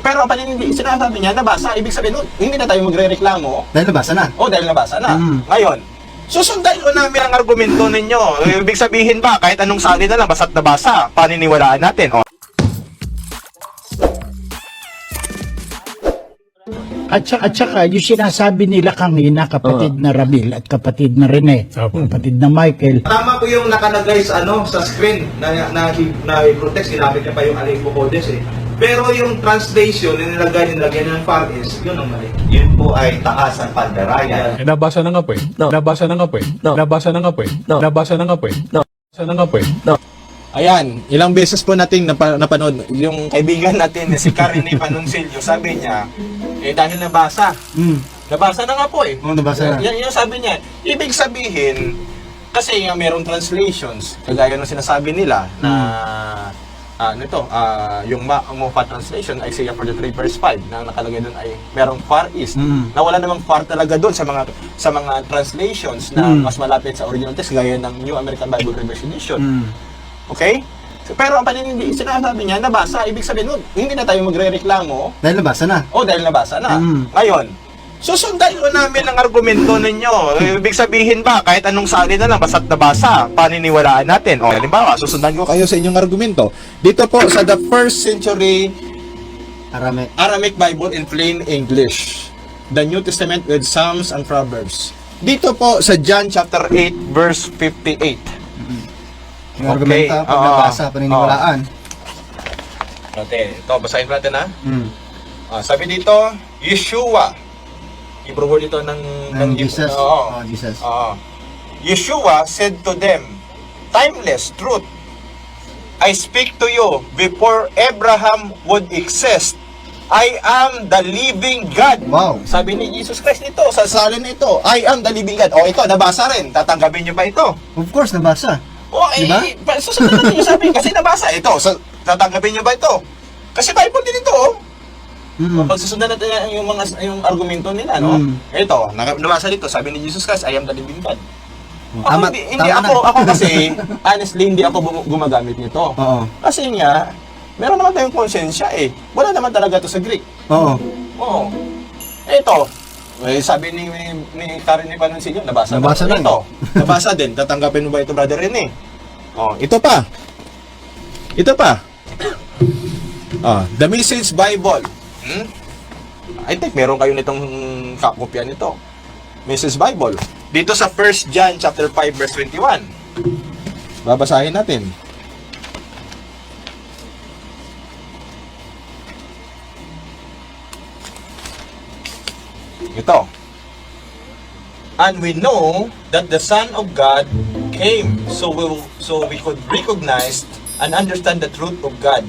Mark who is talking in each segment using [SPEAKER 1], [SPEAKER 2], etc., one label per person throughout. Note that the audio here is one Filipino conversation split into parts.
[SPEAKER 1] Pero ang panindi, sinasabi niya, nabasa, ibig sabihin nun, hindi na tayo magre-reklamo.
[SPEAKER 2] Dahil nabasa na.
[SPEAKER 1] O dahil nabasa na.
[SPEAKER 2] Mm.
[SPEAKER 1] Ngayon, susundan ko namin ang argumento ninyo. Ibig sabihin ba, kahit anong sali na lang, basta't nabasa, paniniwalaan natin. O,
[SPEAKER 3] At saka, at saka, yung sinasabi nila kanina, kapatid na Ramil at kapatid na Rene, kapatid na Michael,
[SPEAKER 1] Tama po yung nakalagay sa ano sa screen na na, na, protect ginamit niya pa yung Aleppo Codes eh. Pero yung translation na nilagay nilagay ng Far East, yun ang mali.
[SPEAKER 4] Yun po ay taas ng pandarayan.
[SPEAKER 5] Eh, nabasa na nga po eh. Nabasa na nga po eh. Nabasa na nga po eh. Nabasa na nga po eh. Nabasa na nga po eh.
[SPEAKER 1] Ayan, ilang beses po nating napa, napanood yung kaibigan natin na si Karine Panoncillo, sabi niya, eh dahil nabasa.
[SPEAKER 2] Mm.
[SPEAKER 1] Nabasa na nga po eh.
[SPEAKER 2] Oo, nabasa na.
[SPEAKER 1] Yan yung sabi niya. Ibig sabihin, kasi nga merong translations, kagaya ng sinasabi nila na ano ito, ah, yung Ma- Mofa translation, Isaiah 43 verse 5, na nakalagay doon ay merong Far East.
[SPEAKER 2] Mm.
[SPEAKER 1] Na wala namang far talaga doon sa mga sa mga translations na
[SPEAKER 2] Mm.
[SPEAKER 1] mas malapit sa original text, gaya ng New American Bible Revision Edition.
[SPEAKER 2] Mm.
[SPEAKER 1] Okay? Pero ang panindi, sinasabi niya, nabasa, ibig sabihin nun, hindi na tayo magre-reklamo,
[SPEAKER 2] Dahil nabasa na.
[SPEAKER 1] o dahil nabasa na.
[SPEAKER 2] Mm.
[SPEAKER 1] Ngayon, susundan ko namin ang argumento ninyo. Ibig sabihin ba, kahit anong sali na lang, basta't nabasa, paniniwalaan natin. O, halimbawa, susundan ko kayo sa inyong argumento. Dito po, sa the first century
[SPEAKER 2] Arame.
[SPEAKER 1] Aramaic Bible in plain English. The New Testament with Psalms and Proverbs. Dito po sa John chapter 8 verse 58.
[SPEAKER 2] Yung
[SPEAKER 1] Okay,
[SPEAKER 2] argumenta, pag nabasa, paniniwalaan.
[SPEAKER 1] Ate, ito, basahin natin ha.
[SPEAKER 2] Mm.
[SPEAKER 1] Ah, sabi dito, Yeshua. Hebrew word ito ng,
[SPEAKER 2] Ng Jesus.
[SPEAKER 1] Oo.
[SPEAKER 2] Oh, Jesus.
[SPEAKER 1] Oo. Yeshua said to them, Timeless truth. I speak to you before Abraham would exist. I am the living God.
[SPEAKER 2] Wow.
[SPEAKER 1] Sabi ni Jesus Christ nito, sa salin nito, I am the living God. O ito, nabasa rin. Tatanggapin niyo ba ito?
[SPEAKER 2] Of course, nabasa.
[SPEAKER 1] O, eh,
[SPEAKER 2] Diba?
[SPEAKER 1] pa- susunod natin yung sabi, kasi nabasa. Ito, so, tatanggapin niyo ba ito? Kasi Bible din ito, oh.
[SPEAKER 2] Mm.
[SPEAKER 1] Pag susundan natin yung- yung mga yung argumento nila, no?
[SPEAKER 2] Mm.
[SPEAKER 1] Ito, nabasa dito, sabi ni Jesus Christ, I am the living God. Ako,
[SPEAKER 2] Tama,
[SPEAKER 1] hindi, hindi
[SPEAKER 2] tama
[SPEAKER 1] ako,
[SPEAKER 2] na.
[SPEAKER 1] ako kasi, honestly, hindi ako gumagamit nito.
[SPEAKER 2] Oo.
[SPEAKER 1] Kasi nga, meron naman tayong konsensya eh. Wala naman talaga to sa Greek.
[SPEAKER 2] Oo.
[SPEAKER 1] Oo. Ito, eh, sabi ni, ni, ni Karen ni Panoncillo, nabasa,
[SPEAKER 2] Nabasa
[SPEAKER 1] na.
[SPEAKER 2] na
[SPEAKER 1] Ito, nabasa din. Tatanggapin mo ba ito, brother Rene? Oh, ito pa. Ito pa. Ah, The Message Bible. Hmm? I think meron kayo nitong kakopya nito. Message Bible. Dito sa 1 John chapter 5 verse 21. Babasahin natin. Ito. And we know that the Son of God came so we so we could recognize and understand the truth of God.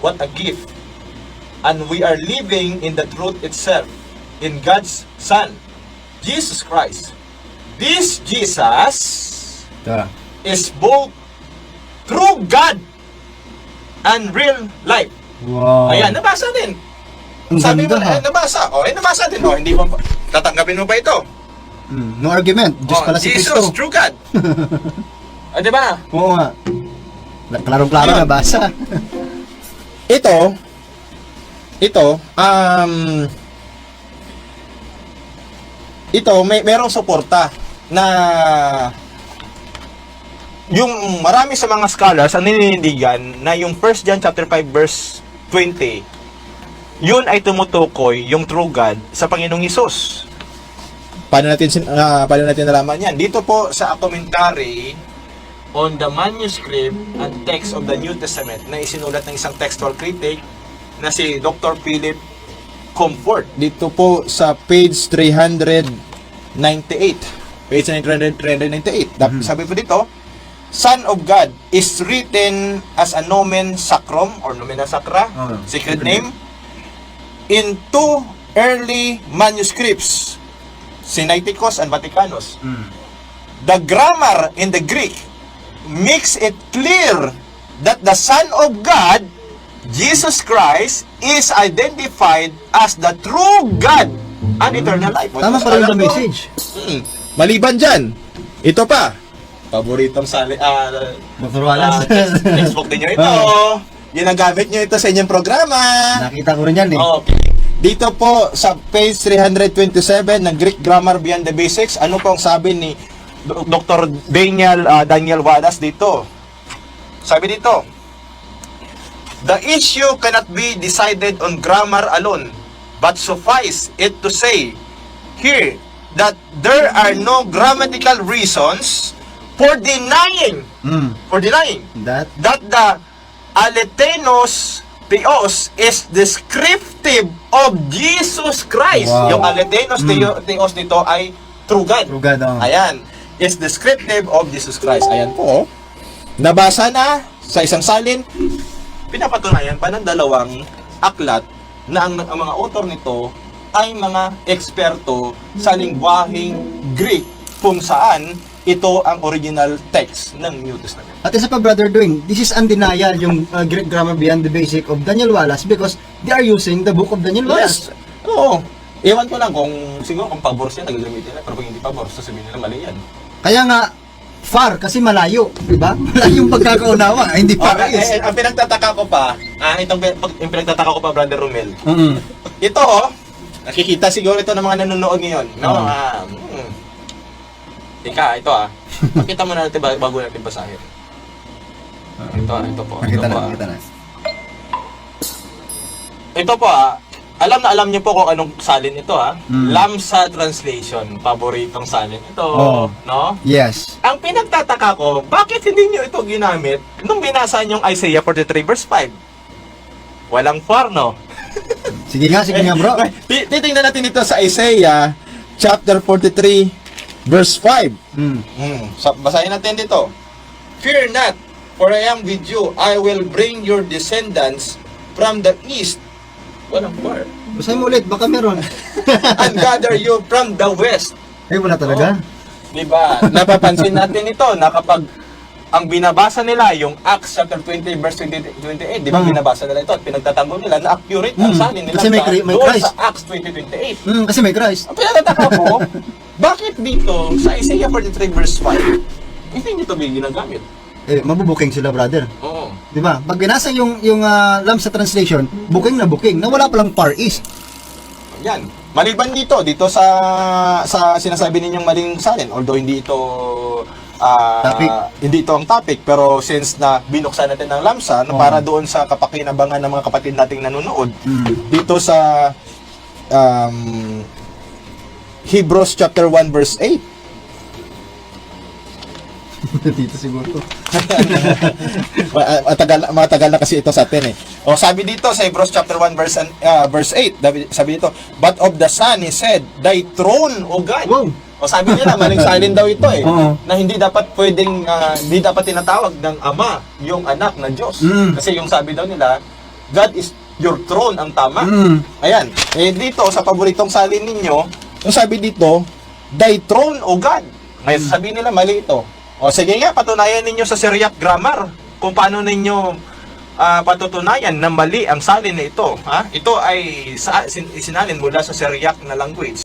[SPEAKER 1] What a gift. And we are living in the truth itself in God's Son, Jesus Christ. This Jesus
[SPEAKER 2] Ito.
[SPEAKER 1] is both true God and real life.
[SPEAKER 2] Wow.
[SPEAKER 1] Ayan, nabasa din.
[SPEAKER 2] Ang
[SPEAKER 1] Sabi mo,
[SPEAKER 2] ganda, ha?
[SPEAKER 1] eh, nabasa. O, eh, nabasa din. O, hindi mo, tatanggapin mo ba ito?
[SPEAKER 2] Mm. No argument. Diyos
[SPEAKER 1] Oh,
[SPEAKER 2] pala si
[SPEAKER 1] Jesus,
[SPEAKER 2] Kristo.
[SPEAKER 1] true God. o, di ba?
[SPEAKER 2] Oo nga. Klarong-klaro
[SPEAKER 1] Yun.
[SPEAKER 2] nabasa.
[SPEAKER 1] Ito, ito, um, ito, may merong suporta na yung marami sa mga scholars ang nininindigan na yung 1 John chapter 5 verse 20 yun ay tumutukoy yung true God sa Panginoong Hesus. Paano natin ah, paano natin nalaman yan? Dito po sa commentary on the manuscript and text of the New Testament na isinulat ng isang textual critic na si Dr. Philip Comfort. Dito po sa page 398. Page 300 398. Dap- Sabi po dito, Son of God is written as a nomen sacrum or nomina sacra,
[SPEAKER 2] Oh,
[SPEAKER 1] secret name, in two early manuscripts, Sinaiticus and Vaticanus.
[SPEAKER 2] Mm.
[SPEAKER 1] The grammar in the Greek makes it clear that the Son of God, Jesus Christ, is identified as the true God and eternal life.
[SPEAKER 2] Tama pa rin
[SPEAKER 1] mo?
[SPEAKER 2] message.
[SPEAKER 1] Hmm. Maliban dyan, ito pa. Paboritong sali, ah,
[SPEAKER 2] Dr. Wallace.
[SPEAKER 1] text- textbook din nyo ito. Ginagamit nyo ito sa inyong programa.
[SPEAKER 2] Nakita ko rin yan eh.
[SPEAKER 1] Okay. Dito po sa page 327 ng Greek Grammar Beyond the Basics, ano pong sabi ni Dr. Daniel ah, Daniel Wallace dito? Sabi dito, The issue cannot be decided on grammar alone, but suffice it to say here that there are no grammatical reasons for denying
[SPEAKER 2] Mm.
[SPEAKER 1] for denying
[SPEAKER 2] That,
[SPEAKER 1] that the alethenos theos is descriptive of Jesus Christ.
[SPEAKER 2] Wow.
[SPEAKER 1] Yung alethenos theo- theos dito ay true God.
[SPEAKER 2] True God, oh.
[SPEAKER 1] Ayan. Is descriptive of Jesus Christ. Ayan po. oh. Nabasa na sa isang salin. Pinapatunayan pa ng dalawang aklat na ang, ang mga author nito ay mga eksperto sa lingwaheng Greek kung saan ito ang original text ng New Testament.
[SPEAKER 2] At isa pa, Brother Dwayne, this is undeniable yung uh, Greek grammar beyond the basic of Daniel Wallace because they are using the book of Daniel Wallace.
[SPEAKER 1] Yes. Oo. Ewan ko lang kung siguro kung pabor siya, nagagamitin nila. Pero kung hindi pabor, sasabihin nila mali yan.
[SPEAKER 2] Kaya nga, far kasi malayo, di ba? Malayong pagkakaunawa, hindi far
[SPEAKER 1] Okay,
[SPEAKER 2] is.
[SPEAKER 1] eh, ang pinagtataka ko pa, ah, itong pag- yung pinagtataka ko pa, Brother Romel,
[SPEAKER 2] Mm.
[SPEAKER 1] ito oh, nakikita siguro ito ng mga nanonood ngayon. No?
[SPEAKER 2] Oo.
[SPEAKER 1] Ah, hmm. Ika, ito ah. Pakita mo na natin ba- bago natin basahin. Ito, ito po.
[SPEAKER 2] Makita
[SPEAKER 1] ito
[SPEAKER 2] na,
[SPEAKER 1] po, ah.
[SPEAKER 2] makita na.
[SPEAKER 1] Ito po ah, alam na alam niyo po kung anong salin ito ah.
[SPEAKER 2] Mm.
[SPEAKER 1] Lamsa translation, paboritong salin ito,
[SPEAKER 2] Oo.
[SPEAKER 1] no?
[SPEAKER 2] Yes.
[SPEAKER 1] Ang pinagtataka ko, bakit hindi niyo ito ginamit nung binasa niyo yung Isaiah 43 verse 5? Walang far, no?
[SPEAKER 2] Sige nga, sige nga bro.
[SPEAKER 1] Ti- Titingnan natin ito sa Isaiah chapter 43 verse 5.
[SPEAKER 2] Mm.
[SPEAKER 1] Hmm, sa basahin natin dito. Fear not, for I am with you. I will bring your descendants from the east. Walang far.
[SPEAKER 2] Basahin mo ulit, baka meron.
[SPEAKER 1] and gather you from the west.
[SPEAKER 2] Eh, wala talaga.
[SPEAKER 1] Di ba? Napapansin natin ito na kapag ang binabasa nila yung Acts chapter 20 verse 20, 28, di ba
[SPEAKER 2] Mm.
[SPEAKER 1] binabasa nila ito at pinagtatanggol nila na accurate ang
[SPEAKER 2] Mm.
[SPEAKER 1] salin nila
[SPEAKER 2] Kasi may
[SPEAKER 1] sa,
[SPEAKER 2] may Christ.
[SPEAKER 1] sa Acts 20:28.
[SPEAKER 2] Mm, kasi may Christ.
[SPEAKER 1] Ang pinagtataka ko, bakit dito sa Isaiah 43 verse 5, hindi nito ba ginagamit?
[SPEAKER 2] Eh, mabubuking sila, brother.
[SPEAKER 1] Oo.
[SPEAKER 2] Di ba? Pag binasa yung, yung ah, Lamsa translation, booking na booking, na wala palang far east.
[SPEAKER 1] Yan. Maliban dito, dito sa sa sinasabi ninyong maling salin, although hindi ito ah,
[SPEAKER 2] Topic.
[SPEAKER 1] hindi ito ang topic, pero since na binuksan natin ng lamsa na
[SPEAKER 2] Oo.
[SPEAKER 1] para doon sa kapakinabangan ng mga kapatid nating nanonood,
[SPEAKER 2] Mm.
[SPEAKER 1] dito sa um, Hebrews chapter 1 verse 8.
[SPEAKER 2] Dito siguro.
[SPEAKER 1] Ma- Matagal, matagal na kasi ito sa atin eh. O sabi dito sa Hebrews chapter 1 verse uh, verse 8, sabi- dito, but of the Son he said, thy throne, O God.
[SPEAKER 2] Wow.
[SPEAKER 1] O sabi nila, maling salin daw ito eh.
[SPEAKER 2] Oo.
[SPEAKER 1] Na hindi dapat pwedeng, ah, hindi dapat tinatawag ng Ama yung anak na Diyos.
[SPEAKER 2] Mm.
[SPEAKER 1] Kasi yung sabi daw nila, God is your throne ang tama.
[SPEAKER 2] Mm.
[SPEAKER 1] Ayan. Eh dito, sa paboritong salin ninyo, yung sabi dito, thy throne, O God. Ngayon, sabi nila, mali ito. O sige nga, patunayan ninyo sa Syriac grammar kung paano ninyo ah, patutunayan na mali ang salin na ito. Ha? Ito ay sa, sin, isinalin mula sa Syriac na language.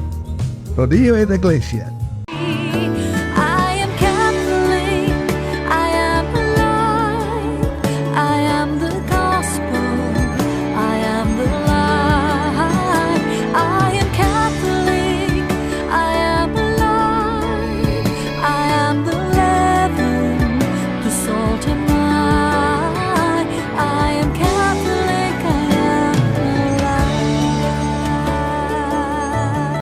[SPEAKER 6] Rodillo et Iglesia.